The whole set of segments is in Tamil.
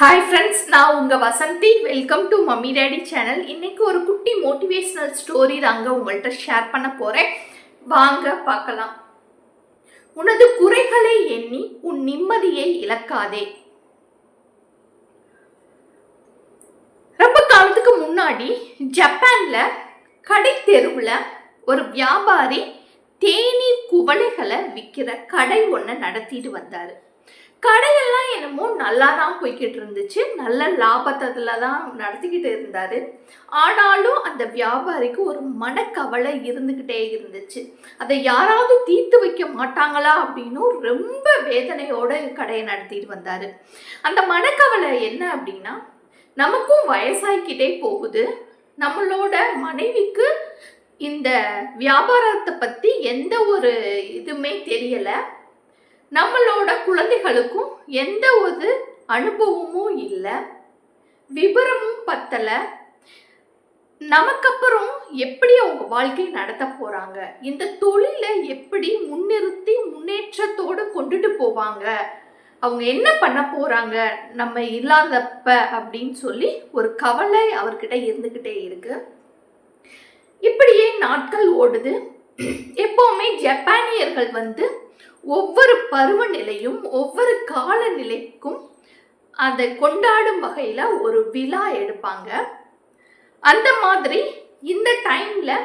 ஹாய் ஃப்ரெண்ட்ஸ் நான் உங்கள் Vasanthi. Welcome to mummy daddy channel இன்னைக்கு ஒரு குட்டி மோட்டிவேஷ்னல் ஸ்டோரி தாங்க உங்கள்கிட்ட ஷேர் பண்ண போகிறேன் வாங்க பார்க்கலாம். உனது குறைகளை எண்ணி உன் நிம்மதியை இழக்காதே. ரொம்ப காலத்துக்கு முன்னாடி ஜப்பானில் கடை தெருவில் ஒரு வியாபாரி தேநீர் குவளைகளை விற்கிற கடை ஒன்று நடத்திட்டு வந்தார். கடையெல்லாம் என்னமோ நல்லா தான் போய்கிட்டு இருந்துச்சு நல்ல லாபத்தில் தான் நடத்திக்கிட்டு இருந்தார். ஆனாலும் அந்த வியாபாரிக்கு ஒரு மனக்கவலை இருந்துக்கிட்டே இருந்துச்சு. அதை யாராவது தீர்த்து வைக்க மாட்டாங்களா அப்படின்னு ரொம்ப வேதனையோட கடையை நடத்திட்டு வந்தார். அந்த மனக்கவலை என்ன அப்படின்னா நமக்கும் வயசாகிக்கிட்டே போகுது. நம்மளோட மனைவிக்கு இந்த வியாபாரத்தை பற்றி எந்த ஒரு இதுவுமே தெரியலை. நம்மளோட குழந்தைகளுக்கும் எந்த ஒரு அனுபவமும் இல்லை. விபரமும் பத்தலை. நமக்கப்புறம் எப்படி அவங்க வாழ்க்கை நடத்த போகிறாங்க இந்த தொழிலை எப்படி முன்னிறுத்தி முன்னேற்றத்தோடு கொண்டுட்டு போவாங்க? அவங்க என்ன பண்ண போறாங்க? நம்ம இல்லாதப்ப அப்படின்னு சொல்லி ஒரு கவலை அவர்கிட்ட இருந்துக்கிட்டே இருக்கு. இப்படியே நாட்கள் ஓடுது. எப்போவுமே ஜப்பானியர்கள் வந்து ஒவ்வொரு பருவநிலையும் ஒவ்வொரு காலநிலைக்கும் அதை கொண்டாடும் வகையில் ஒரு விழா எடுப்பாங்க. அந்த மாதிரி இந்த டைமில்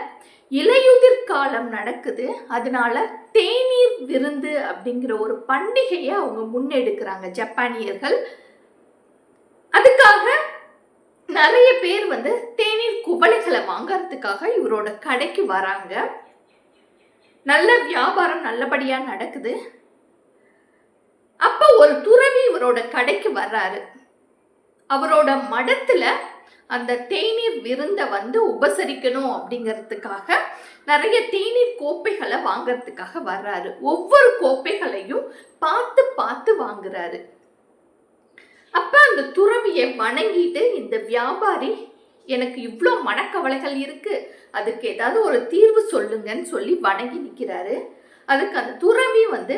இலையுதிர் காலம் நடக்குது. அதனால தேநீர் விருந்து அப்படிங்கிற ஒரு பண்டிகையை அவங்க முன்னெடுக்கிறாங்க ஜப்பானியர்கள். அதுக்காக நிறைய பேர் வந்து தேநீர் குவளைகளை வாங்கறதுக்காக இவரோட கடைக்கு வராங்க. நல்ல வியாபாரம் நல்லபடியா நடக்குது. அப்ப ஒரு துறவி இவரோட கடைக்கு வர்றாரு. அவரோட மடத்துல அந்த தேநீர் விருந்தை வந்து உபசரிக்கணும் அப்படிங்கிறதுக்காக நிறைய தேநீர் கோப்பைகளை வாங்கறதுக்காக வர்றாரு. ஒவ்வொரு கோப்பைகளையும் பார்த்து பார்த்து வாங்குறாரு. அப்ப அந்த துறவியை வணங்கிட்டு இந்த வியாபாரி எனக்கு இவ்வளோ மனக்கவலைகள் இருக்கு. அதுக்கு ஏதாவது ஒரு தீர்வு சொல்லுங்கன்னு சொல்லி வணங்கி நிற்கிறாரு அதுக்கு அந்த துறவி வந்து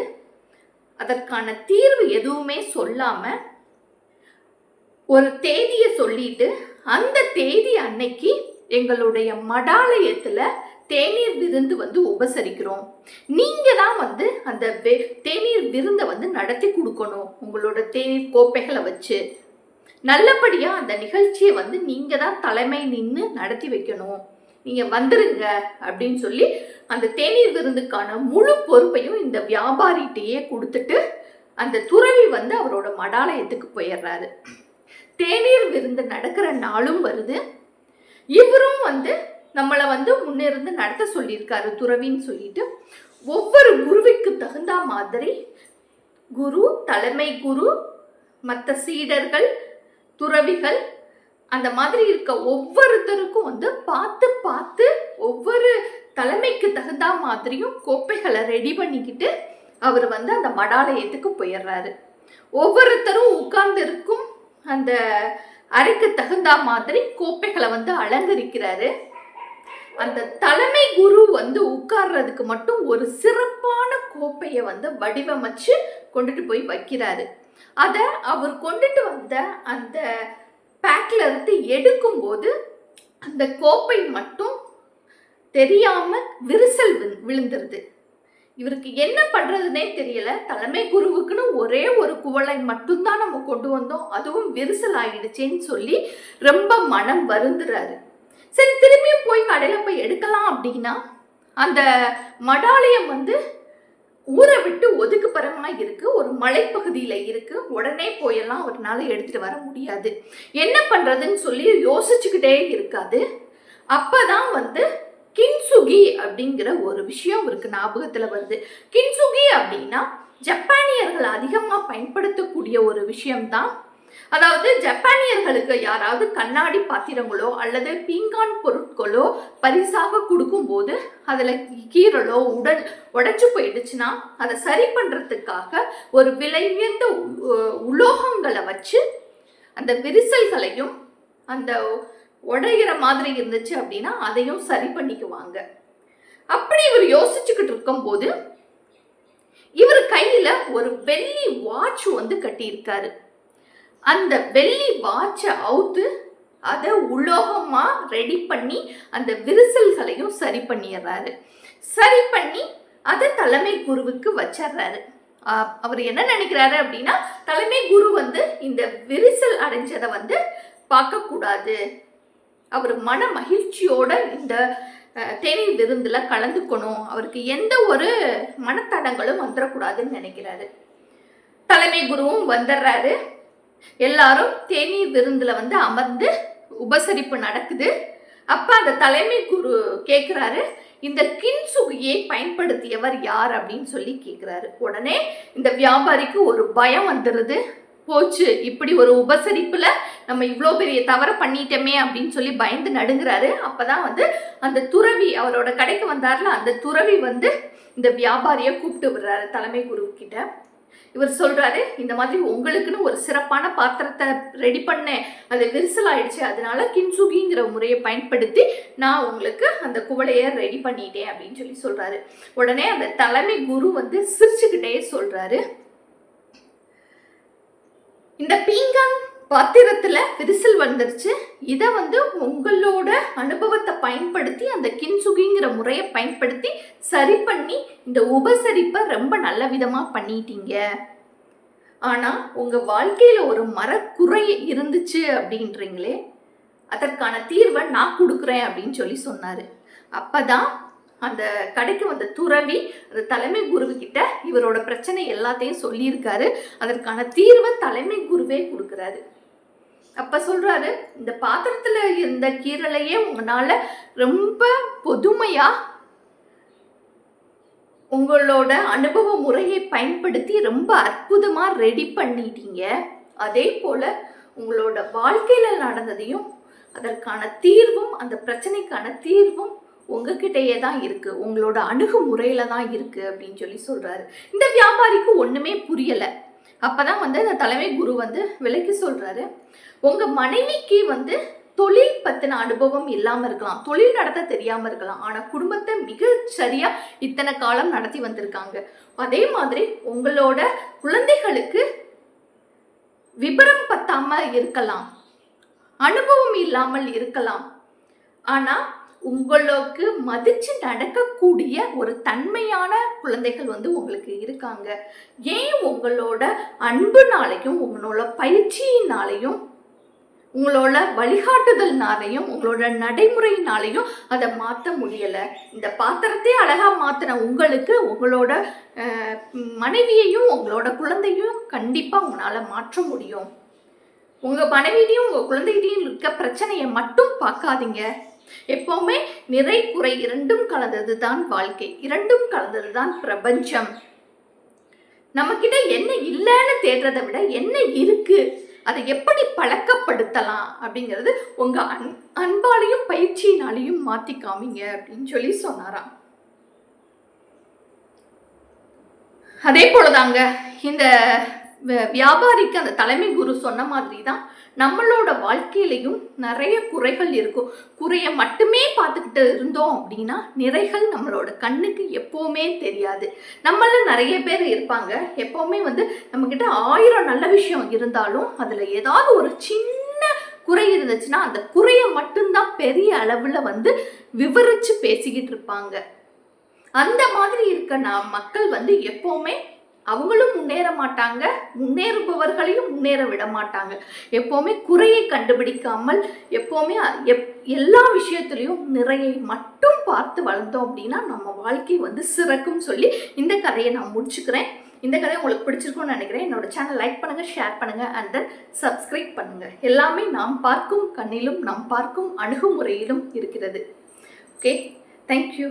அதற்கான தீர்வு எதுவுமே சொல்லாம ஒரு தேதியை சொல்லிட்டு அந்த தேதி அன்னைக்கு எங்களுடைய மடாலயத்துல தேநீர் விருந்து வந்து உபசரிக்கிறோம். நீங்க தான் வந்து அந்த தேநீர் விருந்தை வந்து நடத்தி கொடுக்கணும் உங்களோட தேநீர் கோப்பைகளை வச்சு. நல்லபடியா அந்த நிகழ்ச்சியை வந்து நீங்க தான் தலைமை நின்று நடத்தி வைக்கணும். நீங்கள் வந்துருங்க அப்படின்னு சொல்லி அந்த தேநீர் விருந்துக்கான முழு பொறுப்பையும் இந்த வியாபாரிகிட்டையே கொடுத்துட்டு அந்த துறவி வந்து அவரோட மடாலயத்துக்கு போயிடுறாரு. தேநீர் விருந்து நடக்கிற நாளும் வருது. இவரும் வந்து நம்மளை வந்து முன்னிருந்து நடத்த சொல்லியிருக்காரு துறவின்னு சொல்லிட்டு. ஒவ்வொரு குருவிக்கு தகுந்த மாதிரி குரு தலைமை குரு மற்ற சீடர்கள் துறவிகள் அந்த மாதிரி இருக்க ஒவ்வொருத்தருக்கும் வந்து பார்த்து பார்த்து ஒவ்வொரு தலைமைக்கு தகுந்த மாதிரியும் கோப்பைகளை ரெடி பண்ணிக்கிட்டு அவர் வந்து அந்த மடாலயத்துக்கு போயிடுறாரு. ஒவ்வொருத்தரும் உட்கார்ந்து இருக்கும் அந்த அறைக்கு தகுந்த மாதிரி கோப்பைகளை வந்து அலங்கரிக்கிறாரு. அந்த தலைமை குரு வந்து உட்கார்றதுக்கு மட்டும் ஒரு சிறப்பான கோப்பையை வந்து வடிவமைச்சு கொண்டுட்டு போய் வைக்கிறாரு. அதை அவர் கொண்டுட்டு வந்த அந்த பேக்கில் இருந்து எடுக்கும்போது அந்த கோப்பை மட்டும் தெரியாமல் விரிசல் விழு- விழுந்துருது. இவருக்கு என்ன பண்ணுறதுனே தெரியல. தலைமை குருவுக்குன்னு ஒரே ஒரு குவளை மட்டும்தான் நம்ம கொண்டு வந்தோம். அதுவும் விரிசல் ஆயிடுச்சேன்னு சொல்லி ரொம்ப மனம் வருந்துறாரு. சரி திரும்பியும் போய் கடையில் போய் எடுக்கலாம் அப்படின்னா அந்த மடாலயம் வந்து ஊரை விட்டு ஒதுக்குப்புறமா இருக்கு ஒரு மலைப்பகுதியில இருக்கு உடனே போயெல்லாம் அவர்னால எடுத்துட்டு வர முடியாது. என்ன பண்றதுன்னு சொல்லி யோசிச்சுக்கிட்டே இருக்காது. அப்பதான் வந்து கின்சுகி அப்படிங்கிற ஒரு விஷயம் இருக்கு ஞாபகத்துல வருது. கின்சுகி அப்படின்னா ஜப்பானியர்கள் அதிகமாக பயன்படுத்தக்கூடிய ஒரு விஷயம்தான் அதாவது ஜப்பானியர்களுக்கு யாராவது கண்ணாடி பாத்திரங்களோ அல்லது பீங்கான் பொருட்களோ பரிசாக கொடுக்கும்போது அதில் கீரலோ உடல் உடைச்சு போயிடுச்சுன்னா அதை சரி பண்ணுறதுக்காக ஒரு விலை உயர்ந்த உலோகங்களை வச்சு அந்த விரிசல்களையும் அந்த உடைகிற மாதிரி இருந்துச்சு அப்படின்னா அதையும் சரி பண்ணிக்குவாங்க. அப்படி இவர் யோசிச்சுக்கிட்டு இருக்கும்போது இவர் கையில் ஒரு வெள்ளி வாட்ச் வந்து கட்டியிருக்காரு. அந்த வெள்ளி வாட்சை அவுத்து அதை உலோகமாக ரெடி பண்ணி அந்த விரிசல்களையும் சரி பண்ணிடுறாரு. சரி பண்ணி அதை தலைமை குருவுக்கு வச்சிடுறாரு. அவர் என்ன நினைக்கிறாரு அப்படின்னா தலைமை குரு வந்து இந்த விரிசல் அடைஞ்சதை வந்து பார்க்கக்கூடாது. அவர் மன மகிழ்ச்சியோட இந்த அஹ், தேநீர் கலந்துக்கணும். அவருக்கு எந்த ஒரு மனத்தடங்களும் வந்துடக்கூடாதுன்னு நினைக்கிறாரு. தலைமை குருவும் வந்துடுறாரு. எல்லாரும் தேநீர் விருந்துல வந்து அமர்ந்து உபசரிப்பு நடக்குது. அப்போ அந்த தலைமை குரு கேட்குறாரு இந்த கின்சுகியை பயன்படுத்தியவர் யார் அப்படின்னு சொல்லி கேட்குறாரு உடனே இந்த வியாபாரிக்கு ஒரு பயம் வந்துடுது போச்சு இப்படி ஒரு உபசரிப்புல நம்ம இவ்வளோ பெரிய தவறை பண்ணிட்டோமே அப்படின்னு சொல்லி பயந்து நடுங்குறாரு. அப்பதான் வந்து அந்த துறவி அவரோட கடைக்கு வந்தார்ல அந்த துறவி வந்து இந்த வியாபாரியை கூப்பிட்டு விடுறாரு தலைமை குரு கிட்ட இவர் சொல்றாரு இந்த மாதிரி உங்களுக்குன்னு ஒரு சிறப்பான பாத்திரத்தை ரெடி பண்ணேன். அது விரிசல் ஆயிடுச்சு. அதனால கின்சுகிங்கிற முறையை பயன்படுத்தி நான் உங்களுக்கு அந்த குவளையை ரெடி பண்ணிட்டேன் அப்படின்னு சொல்லி சொல்றாரு. உடனே அந்த தலைமை குரு வந்து சிரிச்சுக்கிட்டே சொல்றாரு. இந்த பீங்கான் பத்திரத்தில் விரிசல் வந்துருச்சு. இதை வந்து உங்களோட அனுபவத்தை பயன்படுத்தி அந்த கின்சுகிங்கிற முறையை பயன்படுத்தி சரி பண்ணி இந்த உபசரிப்பை ரொம்ப நல்ல விதமாக பண்ணிட்டீங்க. ஆனால் உங்கள் வாழ்க்கையில் ஒரு மரக்குறை இருந்துச்சு அப்படின்றீங்களே அதற்கான தீர்வை நான் கொடுக்குறேன் அப்படின்னு சொல்லி சொன்னார். அப்போ தான் அந்த கடைக்கு வந்த துறவி அந்த தலைமை குருவு கிட்ட இவரோட பிரச்சனை எல்லாத்தையும் சொல்லியிருக்காரு. அதற்கான தீர்வை தலைமை குருவே கொடுக்குறாரு. அப்போ சொல்றாரு இந்த பாத்திரத்தில் இருந்த கீரலையே உங்களால ரொம்ப பொதுமையாக உங்களோட அனுபவ முறையை பயன்படுத்தி ரொம்ப அற்புதமாக ரெடி பண்ணிட்டீங்க. அதே போல உங்களோட வாழ்க்கையில் நடந்ததையும் அதற்கான தீர்வும் அந்த பிரச்சனைக்கான தீர்வும் உங்ககிட்டயே தான் இருக்கு. உங்களோட அணுகுமுறையில தான் இருக்கு அப்படின்னு சொல்லி சொல்றாரு. இந்த வியாபாரிக்கு ஒண்ணுமே அப்போ தான் வந்து அந்த தலைமை குரு வந்து விலைக்கு சொல்றாரு. உங்கள் மனைவிக்கு வந்து தொழில் பற்றின அனுபவம் இல்லாமல் இருக்கலாம். தொழில் நடத்த தெரியாமல் இருக்கலாம். ஆனால் குடும்பத்தை மிக சரியாக இத்தனை காலம் நடத்தி வந்திருக்காங்க. அதே மாதிரி உங்களோட குழந்தைகளுக்கு விபரம் பத்தாம இருக்கலாம். அனுபவம் இல்லாமல் இருக்கலாம். ஆனால் உங்களுக்கு மதிச்சு நடக்கக்கூடிய ஒரு தன்மையான குழந்தைகள் வந்து உங்களுக்கு இருக்காங்க. ஏன் உங்களோட அன்புனாலையும் உங்களோட பயிற்சியினாலையும் உங்களோட வழிகாட்டுதல்னாலையும் உங்களோட நடைமுறையினாலையும் அதை மாற்ற முடியலை. இந்த பாத்திரத்தையே அழகாக மாற்றின உங்களுக்கு உங்களோட மனைவியையும் உங்களோட குழந்தையும் கண்டிப்பாக உங்களால் மாற்ற முடியும். உங்கள் மனைவியிலையும் உங்கள் குழந்தைகிட்டையும் இருக்க பிரச்சனையை மட்டும் பார்க்காதீங்க. எப்போவுமே நிறை குறை இரண்டும் கலந்தது தான் வாழ்க்கை இரண்டும் கலந்தது தான் பிரபஞ்சம் நம்மக்கிட்ட என்ன இல்லைன்னு தேடுறதை விட என்ன இருக்குது அதை எப்படி பழக்கப்படுத்தலாம் அப்படிங்கிறது உங்க அன் அன்பாலையும் பயிற்சியினாலையும் மாத்தி காமிங்க அப்படின்னு சொல்லி சொன்னாராம். அதே போலதாங்க இந்த வியாபாரிக்கு அந்த தலைமை குரு சொன்ன மாதிரி தான் நம்மளோட வாழ்க்கையிலையும் நிறைய குறைகள் இருக்கும். குறைய மட்டுமே பார்த்துக்கிட்டு இருந்தோம் அப்படின்னா நிறைகள் நம்மளோட கண்ணுக்கு எப்போவுமே தெரியாது. நம்மள நிறைய பேர் இருப்பாங்க. எப்போவுமே வந்து நம்மக்கிட்ட ஆயிரம் நல்ல விஷயம் இருந்தாலும் அதில் ஏதாவது ஒரு சின்ன குறை இருந்துச்சுன்னா அந்த குறையை மட்டும்தான் பெரிய அளவில் வந்து விவரித்து பேசிக்கிட்டு இருப்பாங்க. அந்த மாதிரி இருக்க நான் மக்கள் வந்து எப்போவுமே அவங்களும் முன்னேற மாட்டாங்க முன்னேறுபவர்களையும் முன்னேற விட மாட்டாங்க. எப்போவுமே குறையை கண்டுபிடிக்காமல் எப்போவுமே எப் எல்லா விஷயத்துலையும் நிறையை மட்டும் பார்த்து வளர்ந்தோம் அப்படின்னா நம்ம வாழ்க்கை வந்து சிறக்கும் சொல்லி இந்த கதையை நான் முடிச்சுக்கிறேன். இந்த கதை உங்களுக்கு பிடிச்சிருக்கும்னு நினைக்கிறேன். என்னோட சேனல் லைக் பண்ணுங்க ஷேர் பண்ணுங்க அண்ட் தென் சப்ஸ்கிரைப் பண்ணுங்க. எல்லாமே நாம் பார்க்கும் கண்ணிலும் நாம் பார்க்கும் அணுகுமுறையிலும் இருக்கிறது. Okay thank you